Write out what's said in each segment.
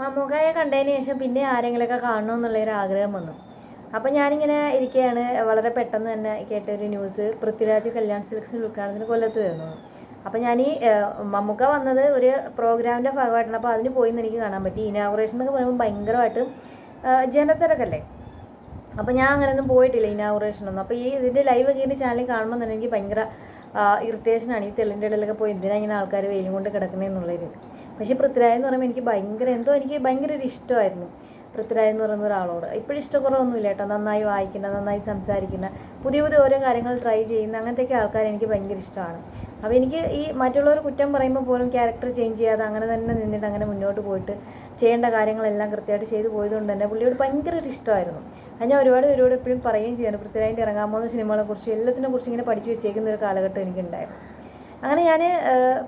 മമ്മൂക്കായെ കണ്ടതിന് ശേഷം പിന്നെ ആരെങ്കിലുമൊക്കെ കാണണമെന്നുള്ളൊരു ആഗ്രഹം വന്നു. അപ്പോൾ ഞാനിങ്ങനെ ഇരിക്കുകയാണ് വളരെ പെട്ടെന്ന് തന്നെ കേട്ടൊരു ന്യൂസ് പൃഥ്വിരാജ് കല്യാൺ സിൽക്സിൽ ഉദ്ഘാടനത്തിന് കൊല്ലത്ത് വരുന്നു അപ്പോൾ ഞാൻ ഈ മമ്മൂക്ക വന്നത് ഒരു പ്രോഗ്രാമിന്റെ ഭാഗമായിട്ടാണ്. അപ്പോൾ അതിന് പോയി എനിക്ക് കാണാൻ പറ്റി. ഇനാഗുറേഷൻ എന്നൊക്കെ പറയുമ്പോൾ ഭയങ്കരമായിട്ട് ജനത്തിരക്കല്ലേ? അപ്പോൾ ഞാൻ അങ്ങനെയൊന്നും പോയിട്ടില്ല ഇനാഗുറേഷനൊന്നും അപ്പോൾ ഈ ഇതിന്റെ ലൈവ് ഒക്കെ ഇതിന്റെ ചാനലിൽ കാണുമ്പോൾ തന്നെ എനിക്ക് ഭയങ്കര ഇറിറ്റേഷനാണ് ഈ തെളിന്റെ ഇടയിലൊക്കെ പോയി എന്തിനാണ് ഇങ്ങനെ ആൾക്കാർ വെയിലും കൊണ്ട് കിടക്കണേന്നുള്ളൊരു പക്ഷേ പൃഥ്വിരാജ് എന്ന് പറയുമ്പോൾ എനിക്ക് ഭയങ്കര എന്തോ എനിക്ക് ഭയങ്കര ഒരു ഇഷ്ടമായിരുന്നു. പൃഥ്വിരാജ് എന്ന് പറയുന്ന ഒരാളോട്. ഇപ്പോഴും ഇഷ്ടക്കുറവൊന്നുമില്ല കേട്ടോ. നന്നായി വായിക്കുന്ന നന്നായി സംസാരിക്കുന്ന പുതിയ പുതിയ ഓരോ കാര്യങ്ങൾ ട്രൈ ചെയ്യുന്ന അങ്ങനത്തെയൊക്കെ ആൾക്കാർ എനിക്ക് ഭയങ്കര ഇഷ്ടമാണ്. അപ്പോൾ എനിക്ക് ഈ മറ്റുള്ളവർ കുറ്റം പറയുമ്പോൾ പോലും ക്യാരക്ടർ ചേഞ്ച് ചെയ്യാതെ അങ്ങനെ തന്നെ നിന്നിട്ട് അങ്ങനെ മുന്നോട്ട് പോയിട്ട് ചെയ്യേണ്ട കാര്യങ്ങളെല്ലാം കൃത്യമായിട്ട് ചെയ്തു പോയതുകൊണ്ട് തന്നെ പുള്ളിയോട് ഭയങ്കര ഒരു ഇഷ്ടമായിരുന്നു. അത് ഞാൻ ഒരുപാട് പേരോട് എപ്പോഴും പറയുകയും ചെയ്യുന്നു പൃഥ്വിരാജിന്റെ ഇറങ്ങാൻ പോകുന്ന സിനിമകളെക്കുറിച്ച് എല്ലാത്തിനെ കുറിച്ച് ഇങ്ങനെ പഠിച്ചു വെച്ചേക്കുന്ന ഒരു കാലഘട്ടം എനിക്കുണ്ടായിരുന്നു. അങ്ങനെ ഞാൻ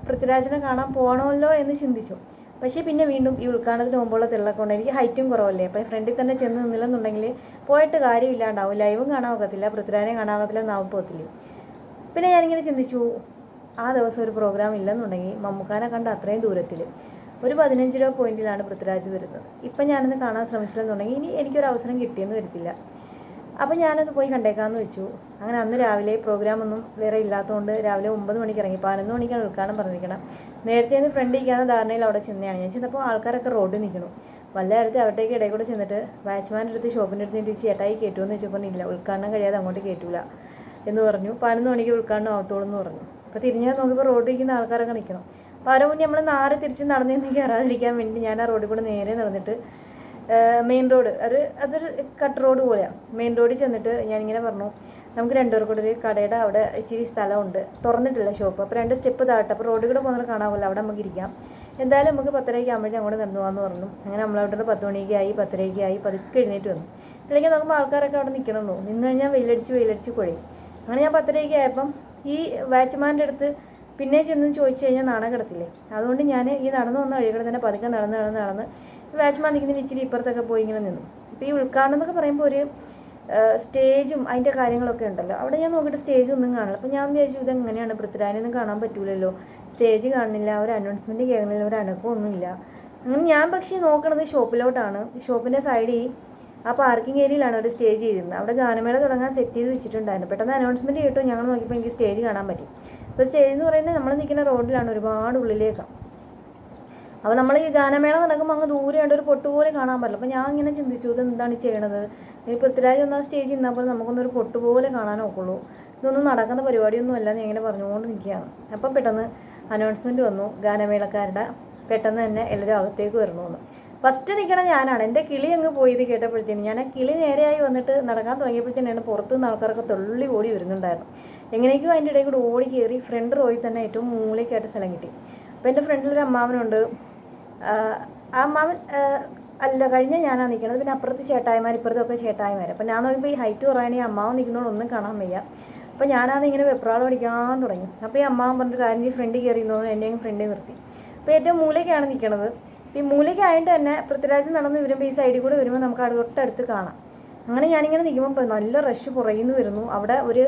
പൃഥ്വിരാജിനെ കാണാൻ പോകണമല്ലോ എന്ന് ചിന്തിച്ചു. പക്ഷേ പിന്നെ വീണ്ടും ഈ ഉൾക്കാണത്തിന് മുമ്പുള്ള തിള്ളക്കൊണ്ട് എനിക്ക് ഹൈറ്റും കുറവല്ലേ? അപ്പോൾ ഫ്രണ്ടിൽ തന്നെ ചെന്ന് നിന്നില്ലെന്നുണ്ടെങ്കിൽ പോയിട്ട് കാര്യമില്ലാണ്ടാവും. ലൈവും കാണാൻ ഒക്കത്തില്ല. പൃഥ്വിരാജനെ കാണാൻ ഒക്കത്തില്ല നാവും പോകത്തില്ല പിന്നെ ഞാനിങ്ങനെ ചിന്തിച്ചു ആ ദിവസം ഒരു പ്രോഗ്രാം ഇല്ലെന്നുണ്ടെങ്കിൽ മമ്മൂക്കാനെ കണ്ട അത്രയും ദൂരത്തിൽ ഒരു പതിനഞ്ച് രൂപ പോയിന്റിലാണ് പൃഥ്വിരാജ് വരുന്നത്. ഇപ്പം ഞാനൊന്ന് കാണാൻ ശ്രമിച്ചില്ലെന്നുണ്ടെങ്കിൽ ഇനി എനിക്കൊരു അവസരം കിട്ടിയെന്ന് വരത്തില്ല. അപ്പം ഞാനത് പോയി കണ്ടേക്കാമെന്ന് വെച്ചു. അങ്ങനെ അന്ന് രാവിലെ പ്രോഗ്രാം ഒന്നും വേറെ ഇല്ലാത്തതുകൊണ്ട് രാവിലെ ഒമ്പത് മണിക്ക് ഇറങ്ങി പതിനൊന്ന് മണിക്കാണ് ഉൾക്കാണം പറഞ്ഞിരിക്കണം നേരത്തെ നിന്ന് ഫ്രണ്ട് ഇരിക്കാവുന്ന ധാരണയിൽ അവിടെ ചെന്നതാണ്. ഞാൻ ചെന്നപ്പോൾ ആൾക്കാരൊക്കെ റോഡിൽ നിൽക്കണം വല്ല നേരത്തെ അവരുടെയൊക്കെ ഇടയിൽ കൂടെ ചെന്നിട്ട് വാച്ച്മാന്റെ അടുത്ത് ഷോപ്പിന്റെ അടുത്ത് ചോദിച്ചു ചേട്ടായി കയറ്റുമെന്ന് ചോദിച്ചപ്പോൾ ഇല്ല ഉൾക്കാടനം കഴിയാതെ അങ്ങോട്ട് കയറ്റൂല എന്ന് പറഞ്ഞു. പതിനൊന്ന് മണിക്ക് ഉൾക്കാടനം ആവത്തോളൂ എന്ന് പറഞ്ഞു. അപ്പോൾ തിരിഞ്ഞാൽ നോക്കിയപ്പോൾ റോഡിൽ ഇരിക്കുന്ന ആൾക്കാരൊക്കെ നിൽക്കണം അപ്പോൾ അവരെ മുന്നേ നമ്മൾ നാരെ തിരിച്ച് നടന്നു കയറാതിരിക്കാൻ വേണ്ടി ഞാൻ ആ റോഡിൽ കൂടെ നേരെ നടന്നിട്ട് മെയിൻ റോഡ് അത് അതൊരു കട്ട് റോഡ് പോലെയാണ് മെയിൻ റോഡിൽ ചെന്നിട്ട് ഞാനിങ്ങനെ പറഞ്ഞു നമുക്ക് രണ്ടുപേർ കൂടെ ഒരു കടയുടെ അവിടെ ഇച്ചിരി സ്ഥലമുണ്ട്. തുറന്നിട്ടില്ല ഷോപ്പ് അപ്പോൾ രണ്ട് സ്റ്റെപ്പ് താഴട്ടെ അപ്പോൾ റോഡിൽ കൂടെ പോകുന്നത് കാണാമല്ലോ. അവിടെ നമുക്ക് ഇരിക്കാം. എന്തായാലും നമുക്ക് പത്തരയ്ക്ക് ആകുമ്പോഴേ അങ്ങോട്ട് നടന്നു പോകാമെന്ന് പറഞ്ഞു. അങ്ങനെ നമ്മളവിടെ പത്ത് മണിക്ക് ആയി പതുക്കെ എഴുന്നേറ്റ് വന്നു. അല്ലെങ്കിൽ നോക്കുമ്പോൾ ആൾക്കാരൊക്കെ അവിടെ നിൽക്കണമല്ലോ നിന്ന് കഴിഞ്ഞാൽ വെയിലടിച്ച് വെയിലടിച്ച് കൊഴയും. അങ്ങനെ ഞാൻ പത്തരയ്ക്ക് ആയപ്പം ഈ വാച്ച്മാന്റെ അടുത്ത് പിന്നെ ചെന്ന് ചോദിച്ചു കഴിഞ്ഞാൽ നാണം കിടത്തില്ലേ അതുകൊണ്ട് ഞാൻ ഈ നടന്നു വന്ന വഴികൾ തന്നെ പതുക്കെ നടന്ന് നടന്ന് നടന്ന് വാച്ച്മാൻ നിൽക്കുന്നതിന് ഇച്ചിരി ഇപ്പുറത്തൊക്കെ പോയി ഇങ്ങനെ നിന്നു. ഇപ്പം ഈ ഉദ്ഘാടനം എന്നൊക്കെ പറയുമ്പോൾ ഒരു സ്റ്റേജും അതിന്റെ കാര്യങ്ങളൊക്കെ ഉണ്ടല്ലോ. അവിടെ ഞാൻ നോക്കിയിട്ട് സ്റ്റേജ് ഒന്നും കാണില്ല അപ്പോൾ ഞാൻ വിചാരിച്ചു ഇതെങ്ങനെയാണ് പൃഥ്വിരാജിനൊന്നും കാണാൻ പറ്റൂലല്ലോ. സ്റ്റേജ് കാണുന്നില്ല ഒരു അനൗൺസ്മെന്റ് കേൾക്കുന്നില്ല ഒരു അനക്കമൊന്നുമില്ല അങ്ങനെ ഞാൻ പക്ഷേ നോക്കണത് ഷോപ്പിലോട്ടാണ്. ഷോപ്പിന്റെ സൈഡിൽ ആ പാർക്കിംഗ് ഏരിയയിലാണ് ഒരു സ്റ്റേജ് ചെയ്തിരുന്നത്. അവിടെ ഗാനമേള തുടങ്ങാൻ സെറ്റ് ചെയ്ത് വെച്ചിട്ടുണ്ടായിരുന്നു. പെട്ടെന്ന് അനൗൺസ്മെന്റ് കേട്ടോ. ഞങ്ങൾ നോക്കിയപ്പോൾ എനിക്ക് സ്റ്റേജ് കാണാൻ പറ്റി. അപ്പോൾ സ്റ്റേജ് എന്ന് പറയുന്നത് നമ്മൾ നിൽക്കുന്ന റോഡിലാണ് ഒരുപാട് ഉള്ളിലേക്കാണ് അപ്പോൾ നമ്മൾ ഈ ഗാനമേള നടക്കുമ്പോൾ അങ്ങ് ദൂരെ ഉണ്ട് ഒരു പൊട്ട് പോലും കാണാൻ പറ്റില്ല. അപ്പോൾ ഞാൻ ഇങ്ങനെ ചിന്തിച്ചു ഇത് എന്താണ് ചെയ്യണത്? ഈ പൃഥ്വിരാജ് ഒന്നാം സ്റ്റേജിൽ നിന്നപ്പോൾ നമുക്കൊന്നൊരു പൊട്ട് പോലെ കാണാൻ ഒക്കുള്ളൂ. ഇതൊന്നും നടക്കുന്ന പരിപാടിയൊന്നും അല്ല എന്ന് ഇങ്ങനെ പറഞ്ഞുകൊണ്ട് നിൽക്കുകയാണ് അപ്പം പെട്ടെന്ന് അനൗൺസ്മെന്റ് വന്നു ഗാനമേളക്കാരുടെ പെട്ടെന്ന് തന്നെ എല്ലാവരും അകത്തേക്ക് വരണമെന്ന്. ഫസ്റ്റ് നിൽക്കണ ഞാനാണ്. എന്റെ കിളി അങ്ങ് പോയി ഇത് കേട്ടപ്പോഴത്തേനും ഞാൻ ആ കിളി നേരെയായി വന്നിട്ട് നടക്കാൻ തുടങ്ങിയപ്പോഴത്തേനാണ് പുറത്തു നിന്ന് ആൾക്കാരൊക്കെ തുള്ളി ഓടി വരുന്നുണ്ടായിരുന്നു എങ്ങനെയൊക്കെയോ അതിന്റെ ഇടയിൽ കൂടെ ഓടി കയറി ഫ്രണ്ട് റോയിൽ തന്നെ ഏറ്റവും മൂലയ്ക്കായിട്ട് സ്ഥലം കിട്ടി. അപ്പോൾ എന്റെ ഫ്രണ്ടിലൊരു അമ്മാവനുണ്ട്. ആ മാമൻ അല്ല കഴിഞ്ഞ ഞാനാ നിൽക്കണത് പിന്നെ അപ്പുറത്ത് ചേട്ടായിമാർ ഇപ്പുറത്തൊക്കെ ചേട്ടായിമാർ അപ്പോൾ ഞാൻ നോക്കുമ്പോൾ ഈ ഹൈറ്റ് കുറയാണെങ്കിൽ അമ്മാവൻ നിൽക്കുന്നതുകൊണ്ട് ഒന്നും കാണാൻ വയ്യ. അപ്പോൾ ഞാനാണ് ഇങ്ങനെ വെപ്രാളം പഠിക്കാൻ തുടങ്ങി. അപ്പോൾ ഈ അമ്മാവൻ പറഞ്ഞിട്ട് കാര്യം ഈ ഫ്രണ്ടിൽ കയറി തോന്നുന്നു എന്നെയും ഫ്രണ്ടിൽ നിർത്തി. അപ്പോൾ ഏറ്റവും മൂലയ്ക്കാണ് നിൽക്കണത് ഈ മൂലയ്ക്കായിട്ട് തന്നെ പൃഥ്വിരാജ് നടന്ന് വരുമ്പോൾ ഈ സൈഡിൽ കൂടെ വരുമ്പോൾ നമുക്ക് അവിടെ തൊട്ടടുത്ത് കാണാം. അങ്ങനെ ഞാനിങ്ങനെ നിൽക്കുമ്പോൾ നല്ല റഷ് പുറകിൽ വരുന്നു. അവിടെ ഒരു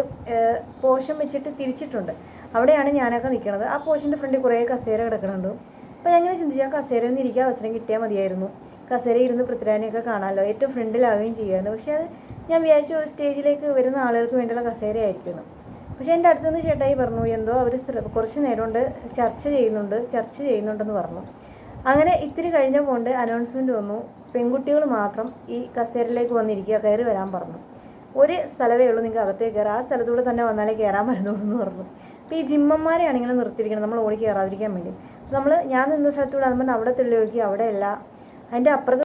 പോഷൻ വെച്ചിട്ട് തിരിച്ചിട്ടുണ്ട്. അവിടെയാണ് ഞാനൊക്കെ നിൽക്കുന്നത് ആ പോഷന്റെ ഫ്രണ്ടിൽ കുറേ കസേര കിടക്കുന്നുണ്ട് അപ്പോൾ ഞാൻ ഇങ്ങനെ ചിന്തിച്ചു ആ കസേര ഒന്ന് ഇരിക്കാൻ അവസരം കിട്ടിയാൽ മതിയായിരുന്നു. കസേര ഇരുന്ന് പൃഥ്വിരാനെയൊക്കെ കാണാമല്ലോ ഏറ്റവും ഫ്രണ്ടിലാവുകയും ചെയ്യുമായിരുന്നു. പക്ഷേ അത് ഞാൻ വിചാരിച്ചു സ്റ്റേജിലേക്ക് വരുന്ന ആളുകൾക്ക് വേണ്ടിയുള്ള കസേര ആയിരിക്കുന്നു പക്ഷേ എന്റെ അടുത്തുനിന്ന് ചേട്ടായി പറഞ്ഞു എന്തോ അവർ കുറച്ച് നേരം കൊണ്ട് ചർച്ച ചെയ്യുന്നുണ്ട് ചർച്ച ചെയ്യുന്നുണ്ടെന്ന് പറഞ്ഞു. അങ്ങനെ ഇത്തിരി കഴിഞ്ഞ പോണ്ട് അനൗൺസ്മെന്റ് വന്നു പെൺകുട്ടികൾ മാത്രം ഈ കസേരയിലേക്ക് വന്നിരിക്കുക കയറി വരാൻ പറഞ്ഞു. ഒരു സ്ഥലമേ ഉള്ളൂ നിങ്ങൾക്ക് അകത്തേക്ക് കയറാം. ആ സ്ഥലത്തൂടെ തന്നെ വന്നാലേ കയറാൻ പറ്റുന്നുള്ളൂ എന്ന് പറഞ്ഞു. അപ്പോൾ ഈ ജിമ്മന്മാരെയാണ് ഇങ്ങനെ നിർത്തിയിരിക്കുന്നത്. നമ്മൾ ഓടി കയറാതിരിക്കാൻ വേണ്ടി. നമ്മൾ ഞാൻ നിന്ന സ്ഥലത്തൂടെ നമ്മൾ അവിടെ തുള്ളി നോക്കി അവിടെയല്ല അതിന്റെ അപ്പുറത്ത്